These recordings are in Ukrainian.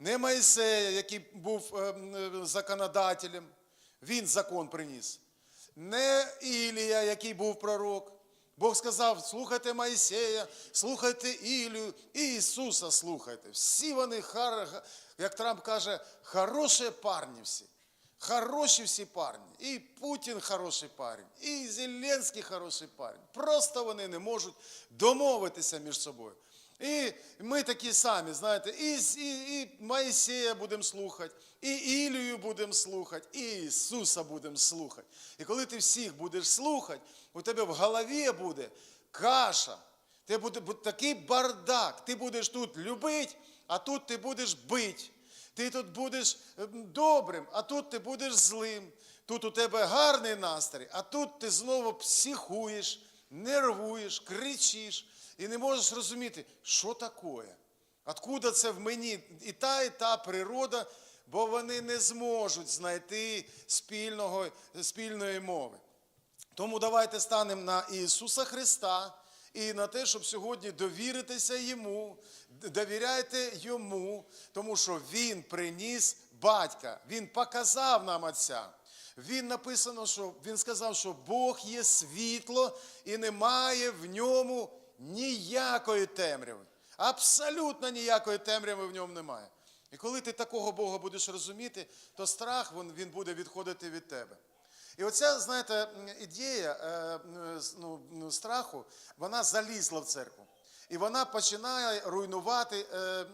не Моїсея, який був е, законодателем, він закон приніс, не Ілія, який був пророк. Бог сказав: слухайте Моїсея, слухайте Ілію, і Ісуса слухайте. Всі вони, як Трамп каже, хороші парні всі. Хороші всі парні. І Путін хороший парень, і Зеленський хороший парень. Просто вони не можуть домовитися між собою. І ми такі самі, знаєте, і, і, і Моїсея будемо слухати, і Ілію будемо слухати, і Ісуса будемо слухати. І коли ти всіх будеш слухати, у тебе в голові буде каша, ти буде, буде такий бардак. Ти будеш тут любити, а тут ти будеш бити. Ти тут будеш ем, добрим, а тут ти будеш злим. Тут у тебе гарний настрій, а тут ти знову психуєш, нервуєш, кричиш і не можеш розуміти, що таке. Откуда це в мені і та, і та природа, бо вони не зможуть знайти спільного, спільної мови. Тому давайте станемо на Ісуса Христа і на те, щоб сьогодні довіритися Йому, довіряйте Йому, тому що Він приніс батька, Він показав нам Отця. Він написано, що Він сказав, що Бог є світло і немає в ньому ніякої темряви. Абсолютно ніякої темряви в ньому немає. І коли ти такого Бога будеш розуміти, то страх він, він буде відходити від тебе. І оця, знаєте, ідея е, ну, страху, вона залізла в церкву. І вона починає руйнувати е, е,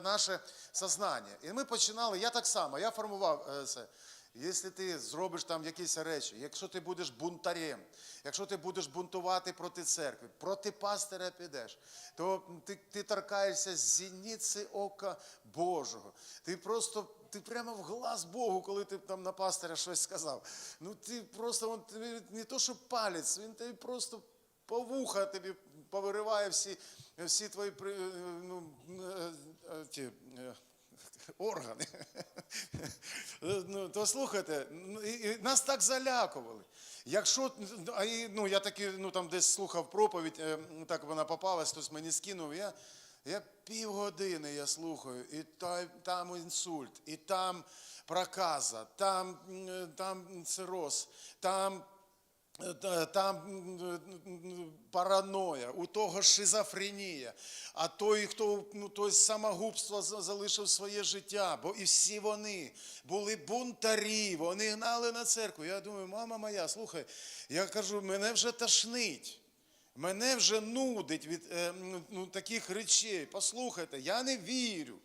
наше сознання. І ми починали, я так само, я формував це. Якщо ти зробиш там якісь речі, якщо ти будеш бунтарем, якщо ти будеш бунтувати проти церкви, проти пастиря підеш, то ти, ти торкаєшся зіниці ока Божого. Ти просто ти прямо в глаз Богу, коли ти там на пастиря щось сказав. Ну ти просто он, не то, що палець, він тобі просто по вуха тобі повириває всі, всі твої ну, е, е, ті, е, органи. Ну, то слухайте, ну, нас так залякували. Якщо ну, я таки ну, там десь слухав проповідь, е, так вона попалась, хтось мені скинув. Я, я півгодини я слухаю, і та, там інсульт, і там проказа, там, м, там цироз, там Та- Там параноя, у того шизофренія, а той, хто ну, той самогубство залишив своє життя, бо і всі вони були бунтарі, вони гнали на церкву. Я думаю, мама моя, слухай, я кажу, мене вже тошнить. Мене вже нудить від е, ну, таких речей. Послухайте, я не вірю.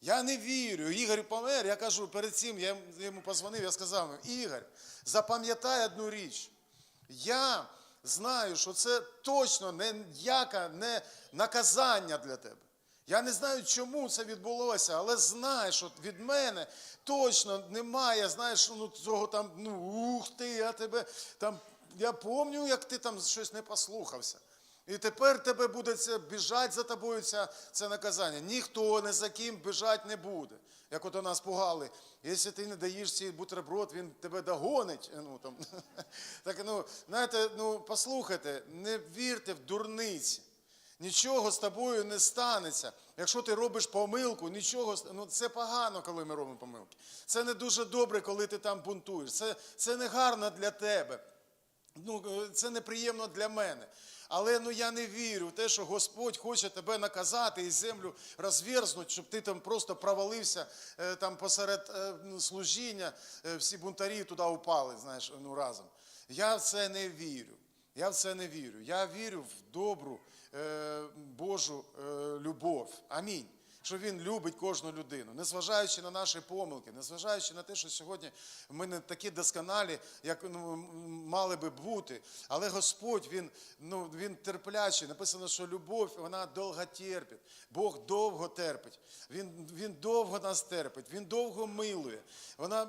Я не вірю. Ігор помер. Я кажу, перед цим я йому позвонив, я сказав, Ігор, запам'ятай одну річ. Я знаю, що це точно ніяке не наказання для тебе. Я не знаю, чому це відбулося, але знаю, що від мене точно немає, знаєш, ну цього там, ну ух ти, я тебе там. Я пам'ятаю, як ти там щось не послухався. І тепер тебе буде біжать за тобою це, це наказання. Ніхто не за ким біжать не буде. Як от у нас пугали. Якщо ти не даєш цей бутерброд, він тебе догонить. Ну, там. Так, ну, знаєте, ну, послухайте, не вірте в дурниці. Нічого з тобою не станеться. Якщо ти робиш помилку, нічого ну це погано, коли ми робимо помилки. Це не дуже добре, коли ти там бунтуєш. Це, це не гарно для тебе. Ну, е, це неприємно для мене. Але ну я не вірю в те, що Господь хоче тебе наказати і землю розверзнути, щоб ти там просто провалився е, там посеред е, ну, служіння, е, всі бунтарі туди упали, знаєш, ну разом. Я в це не вірю. Я в це не вірю. Я вірю в добру Божу любов. Амінь. Що він любить кожну людину, незважаючи на наші помилки, незважаючи на те, що сьогодні ми не такі досконалі, як ну, мали би бути. Але Господь він, ну, він терплячий. Написано, що любов вона довго терпить. Бог довго терпить. Він, він довго нас терпить, він довго милує. Вона,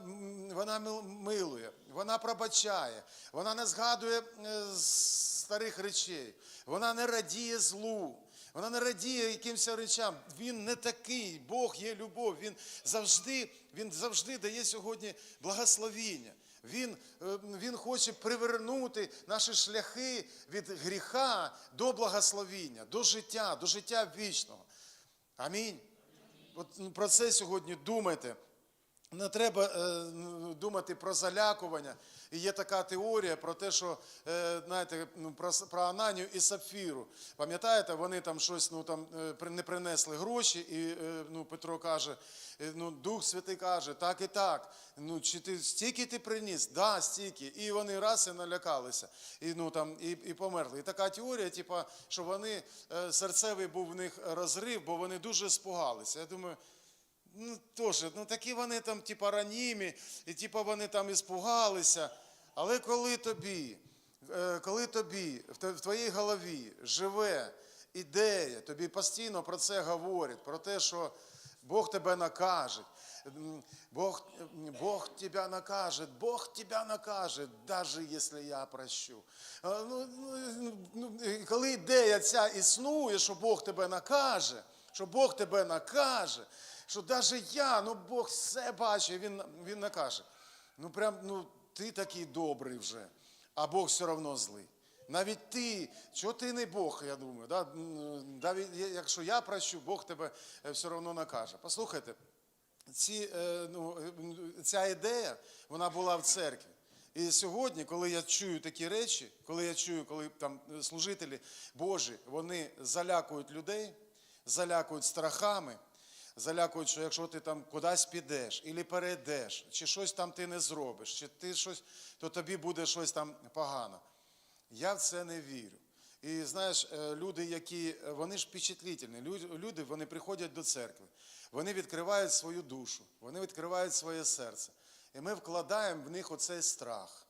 вона милує, вона пробачає, вона не згадує е, старих речей, вона не радіє злу. Вона не радіє якимось речам. Він не такий. Бог є любов. Він завжди, він завжди дає сьогодні благословіння. Він, е, він хоче привернути наші шляхи від гріха до благословіння, до життя, до життя вічного. Амінь. от ну, про це сьогодні думайте. Не треба е, думати про залякування. І є така теорія про те, що е, знаєте, ну, про, про Ананію і Сапфіру. Пам'ятаєте, вони там щось ну, там, е, не принесли гроші, і ну, Петро каже, ну, Дух Святий каже, так і так. Ну, чи ти стільки ти приніс? Да, стільки. І вони раз і налякалися, і, ну, там, і, і померли. І така теорія, типа, що вони серцевий був в них розрив, бо вони дуже спугалися. Я думаю. Ну, теж, ну такі вони там, типа, ранімі, і типа вони там іспугалися. Але коли тобі, е, коли тобі в твоїй голові живе ідея, тобі постійно про це говорять, про те, що Бог тебе накаже, Бог, Бог тебя накаже, Бог тебя накаже, даже якщо я прощу. Ну, ну, ну, коли ідея ця існує, що Бог тебе накаже, що Бог тебе накаже, що навіть я, ну Бог все бачить, він, він накаже. Ну прям, ну ти такий добрий вже, а Бог все одно злий. Навіть ти, чого ти не Бог, я думаю, да? Навіть якщо я прощу, Бог тебе е, все одно накаже. Послухайте, ці, е, ну, ця ідея, вона була в церкві. І сьогодні, коли я чую такі речі, коли я чую, коли там служителі Божі, вони залякують людей, залякують страхами, залякують, що якщо ти там кудись підеш, і перейдеш, чи щось там ти не зробиш, чи ти щось, то тобі буде щось там погано. Я в це не вірю. І знаєш, е, люди, які е, вони ж впечатлительні, люди вони приходять до церкви, вони відкривають свою душу, вони відкривають своє серце. І ми вкладаємо в них оцей страх.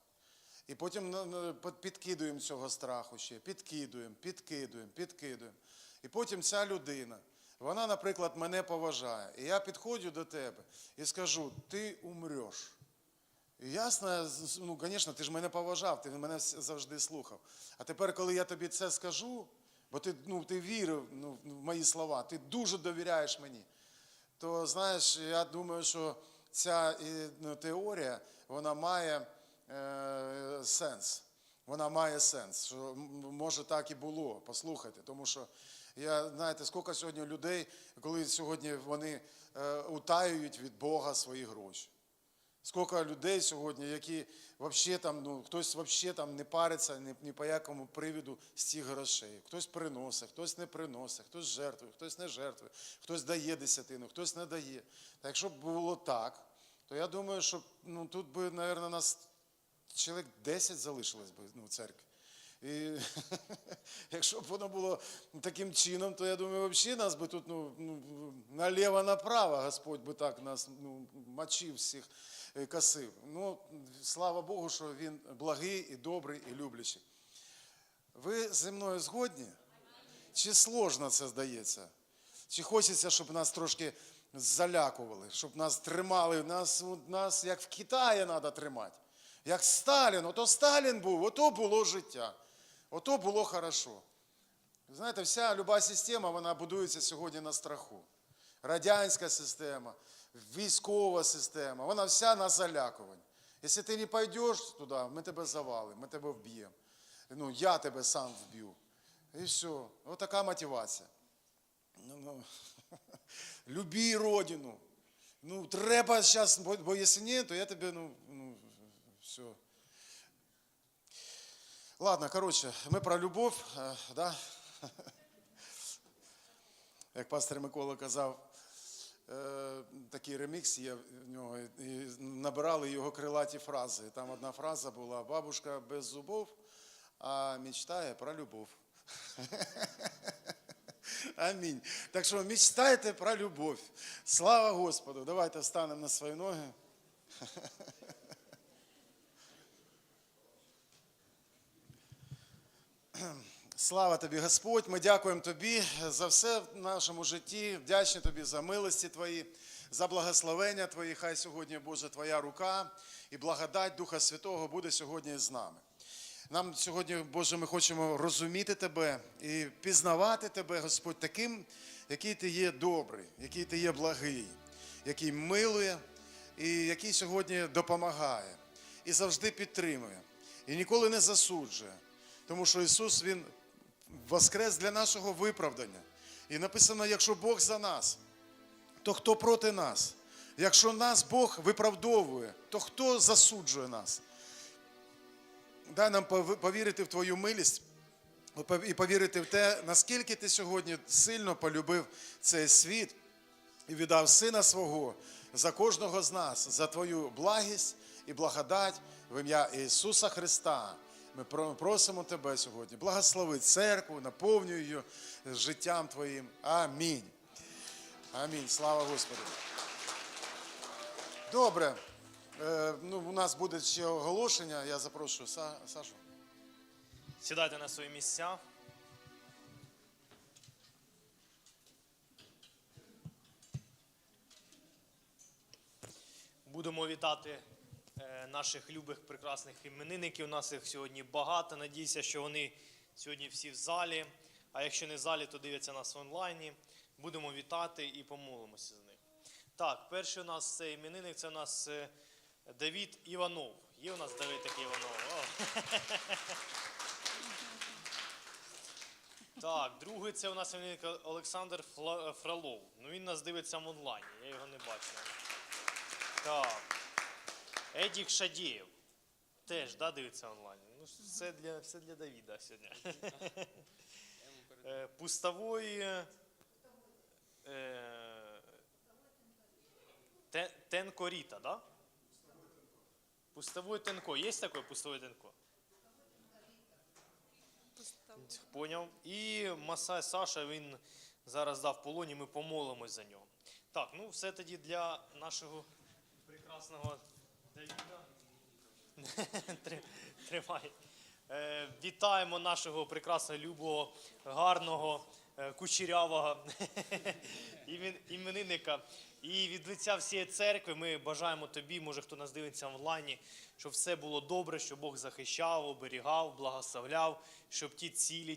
І потім ну, ну, підкидуємо цього страху ще, підкидуємо, підкидуємо, підкидуємо. І потім ця людина, вона, наприклад, мене поважає. І я підходжу до тебе і скажу: ти умреш. І ясно, ну, звісно, ти ж мене поважав, ти мене завжди слухав. А тепер, коли я тобі це скажу, бо ти, ну, ти вірив ну, в мої слова, ти дуже довіряєш мені, то знаєш, я думаю, що ця ну, теорія вона має е, сенс. Вона має сенс, що може так і було. Послухайте, тому що я знаєте, скільки сьогодні людей, коли сьогодні вони е, утаюють від Бога свої гроші. Скільки людей сьогодні, які вообще там, ну, хтось вообще там не париться ні, ні по якому привіду з цих грошей. Хтось приносить, хтось не приносить, хтось жертвує, хтось не жертвує, хтось дає десятину, хтось не дає. Та якщо б було так, то я думаю, що ну, тут би, мабуть, нас чоловік 10 залишилось би ну, в церкві. І якщо б воно було таким чином, то я думаю, взагалі нас би тут ну, ну, наліво-направо Господь би так нас ну, мочив всіх е, косив. Ну, слава Богу, що він благий і добрий і люблячий. Ви зі мною згодні? Чи сложно це здається? Чи хочеться, щоб нас трошки залякували, щоб нас тримали, нас, нас як в Китаї треба тримати. Як Сталін, ото Сталін був, ото було життя, ото було хорошо. Знаєте, вся люба система вона будується сьогодні на страху. Радянська система, військова система, вона вся на залякуванні. Якщо ти не пойдеш туди, ми тебе завалимо, ми тебе вб'ємо. Ну, я тебе сам вб'ю. І все. Ось така мотивація. Ну, ну, люби родину. Ну, треба зараз, бо якщо ні, то я тебе, ну, ну все. Ладно, коротше, ми про любов, е, да? Як пастор Микола казав, е, такий ремікс є в нього, і набирали його крилаті фрази. Там одна фраза була Бабушка без зубов, а мечтає про любов. Амінь. Так що мечтайте про любов. Слава Господу. Давайте встанемо на свої ноги. Слава тобі, Господь. Ми дякуємо тобі за все в нашому житті. Вдячні тобі за милості твої, за благословення твої. Хай сьогодні, Боже, твоя рука і благодать Духа Святого буде сьогодні з нами. Нам сьогодні, Боже, ми хочемо розуміти Тебе і пізнавати Тебе, Господь, таким, який ти є добрий, який ти є благий, який милує і який сьогодні допомагає і завжди підтримує, і ніколи не засуджує. Тому що Ісус Він воскрес для нашого виправдання. І написано, якщо Бог за нас, то хто проти нас? Якщо нас Бог виправдовує, то хто засуджує нас? Дай нам повірити в Твою милість і повірити в те, наскільки ти сьогодні сильно полюбив цей світ і віддав сина свого за кожного з нас, за Твою благість і благодать в ім'я Ісуса Христа. Ми просимо Тебе сьогодні. Благослови церкву, наповнюй її життям Твоїм. Амінь. Амінь. Слава Господу. Добре. Е, ну, у нас буде ще оголошення. Я запрошую Са- Сашу. Сідайте на свої місця. Будемо вітати наших любих прекрасних іменинників. У нас їх сьогодні багато. Надіюся, що вони сьогодні всі в залі. А якщо не в залі, то дивляться нас онлайні. Будемо вітати і помолимося з них. Так, перший у нас це іменинник, це у нас е, Давід Іванов. Є у нас Давид Іванов? Так, другий це у нас іменинник Олександр Фролов. Ну він нас дивиться в онлайні, я його не бачу. Так. Едік Шадєєв. Теж да, дивиться онлайн. Ну, все для, все для Давіда сьогодні. Е, Пустової. е, Те- Тенко Ріта, да? Пустовой Тенко. Есть такой пустовой Тенко? Поняв. І Масай Саша, він зараз дав полоні, ми помолимось за нього. Так, ну все тоді для нашого прекрасного Тримай. Е, Вітаємо нашого прекрасного, любого, гарного, е, кучерявого імен- іменинника. І від лиця всієї церкви ми бажаємо тобі, може хто нас дивиться онлайні, щоб все було добре, щоб Бог захищав, оберігав, благословляв, щоб ті цілі,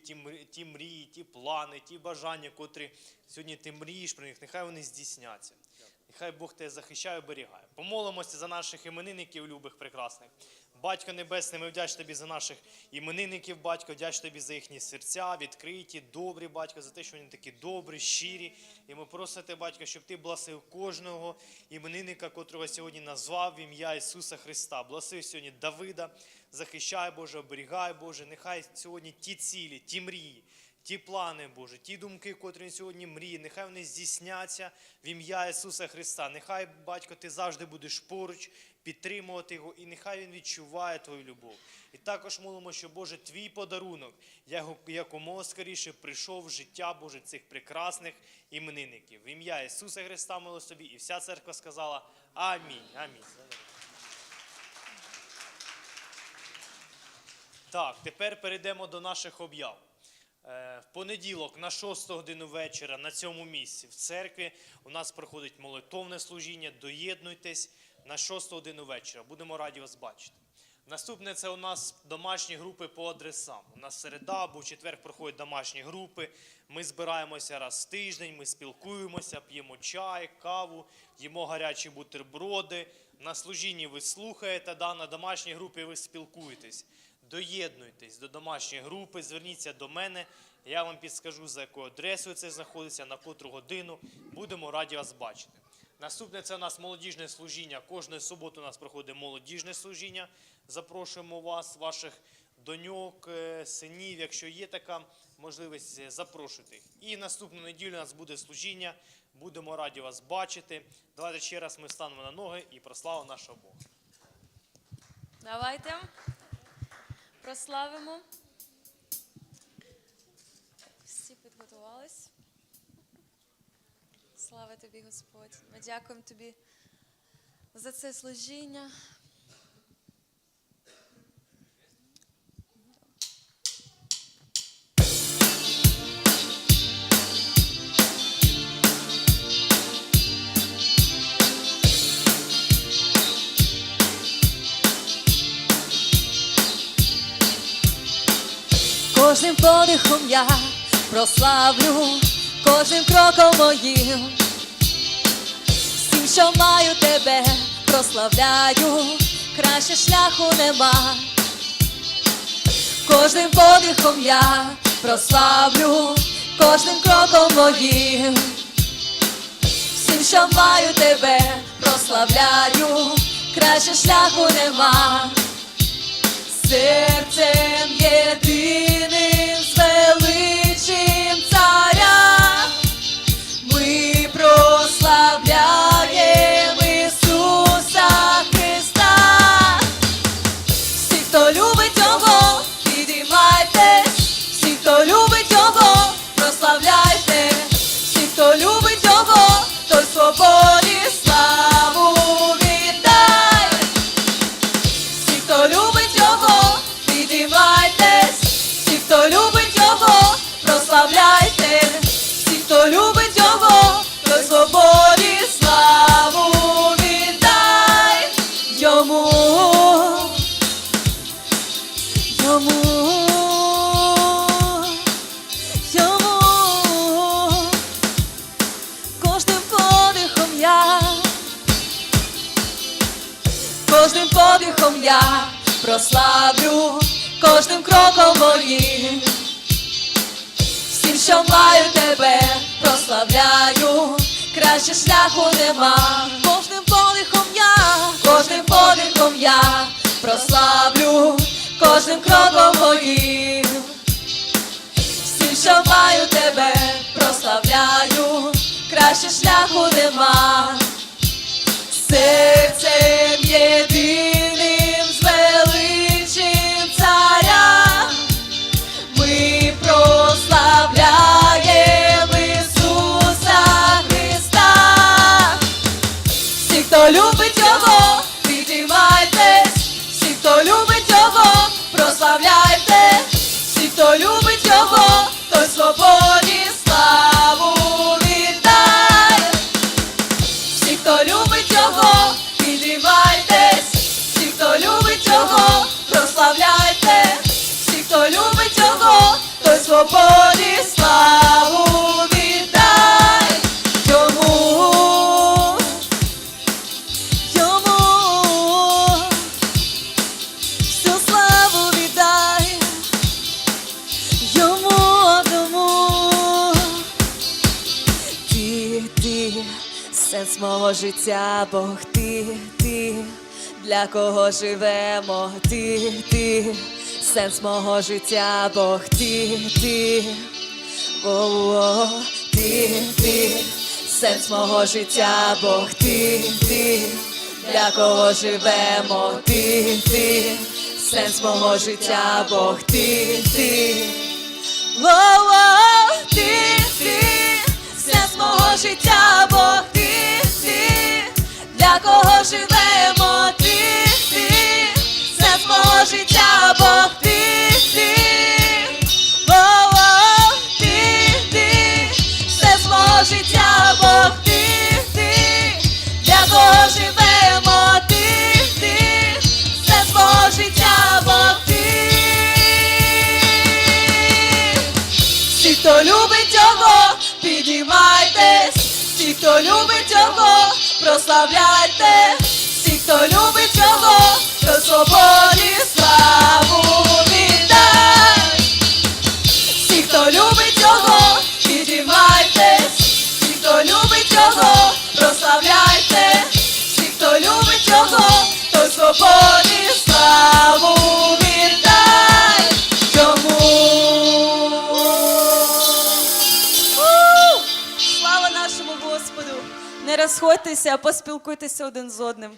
ті мрії, ті плани, ті бажання, котрі сьогодні ти мрієш про них, нехай вони здійсняться. Нехай Бог тебе захищає оберігає. Помолимося за наших іменинників, любих, прекрасних. Батько Небесний, ми вдячні тобі за наших іменинників, батько, вдячні тобі за їхні серця, відкриті, добрі, батько, за те, що вони такі добрі, щирі. І ми просимо тебе, батько, щоб ти благословив кожного іменинника, котрого сьогодні назвав в ім'я Ісуса Христа. Благословив сьогодні Давида, захищай, Боже, оберігай, Боже. Нехай сьогодні ті цілі, ті мрії. Ті плани, Боже, ті думки, котрі він сьогодні мріє, нехай вони здійсняться в ім'я Ісуса Христа. Нехай, батько, ти завжди будеш поруч, підтримувати його, і нехай він відчуває твою любов. І також молимо, що Боже, твій подарунок яко- якомога скоріше прийшов в життя Боже цих прекрасних іменинників. В ім'я Ісуса Христа молимо собі, і вся церква сказала Амінь. Амінь. Так, тепер перейдемо до наших об'яв. Е, В понеділок на 6 годину вечора на цьому місці в церкві у нас проходить молитовне служіння. Доєднуйтесь на 6 годину вечора. Будемо раді вас бачити. Наступне це у нас домашні групи по адресам. У нас середа або четвер проходять домашні групи. Ми збираємося раз в тиждень, ми спілкуємося, п'ємо чай, каву, їмо гарячі бутерброди. На служінні ви слухаєте, да, на домашній групі ви спілкуєтесь. Доєднуйтесь до домашньої групи, зверніться до мене. Я вам підскажу, за якою адресою це знаходиться, на котру годину. Будемо раді вас бачити. Наступне це у нас молодіжне служіння. Кожної суботи у нас проходить молодіжне служіння. Запрошуємо вас, ваших доньок, е, синів. Якщо є така можливість, е, запрошуйте їх. І наступну неділю у нас буде служіння. Будемо раді вас бачити. Давайте ще раз ми встанемо на ноги і прославимо нашого Бога. Давайте прославимо. Всі підготувались. Слава тобі, Господь. Ми дякуємо тобі за це служіння. кожним подихом я прославлю кожним кроком моїм, всім, що маю тебе, прославляю, краще шляху нема. Кожним подихом я прославлю кожним кроком моїм, всім, що маю тебе, прославляю, краще шляху нема серцем єдиним. славлю кожним кроком моїм, всім, що маю тебе, прославляю, краще шляху нема. Кожним подихом я, кожним подихом я прославлю. Кожним кроком моїм, всім, що маю тебе, прославляю, краще шляху нема. Це Сенс мого життя, Бог ти, ти, для кого живемо, ти, ти, сенс мого життя, Бог ти, ти, О-о-о. ти, ти, сенс мого життя, Бог ти, ти, для кого живемо, ти, ти, сенс мого життя, Бог ти. ти. хто любить його, прославляйте, всі, хто любить його, до свободі. розходьтеся, поспілкуйтеся один з одним.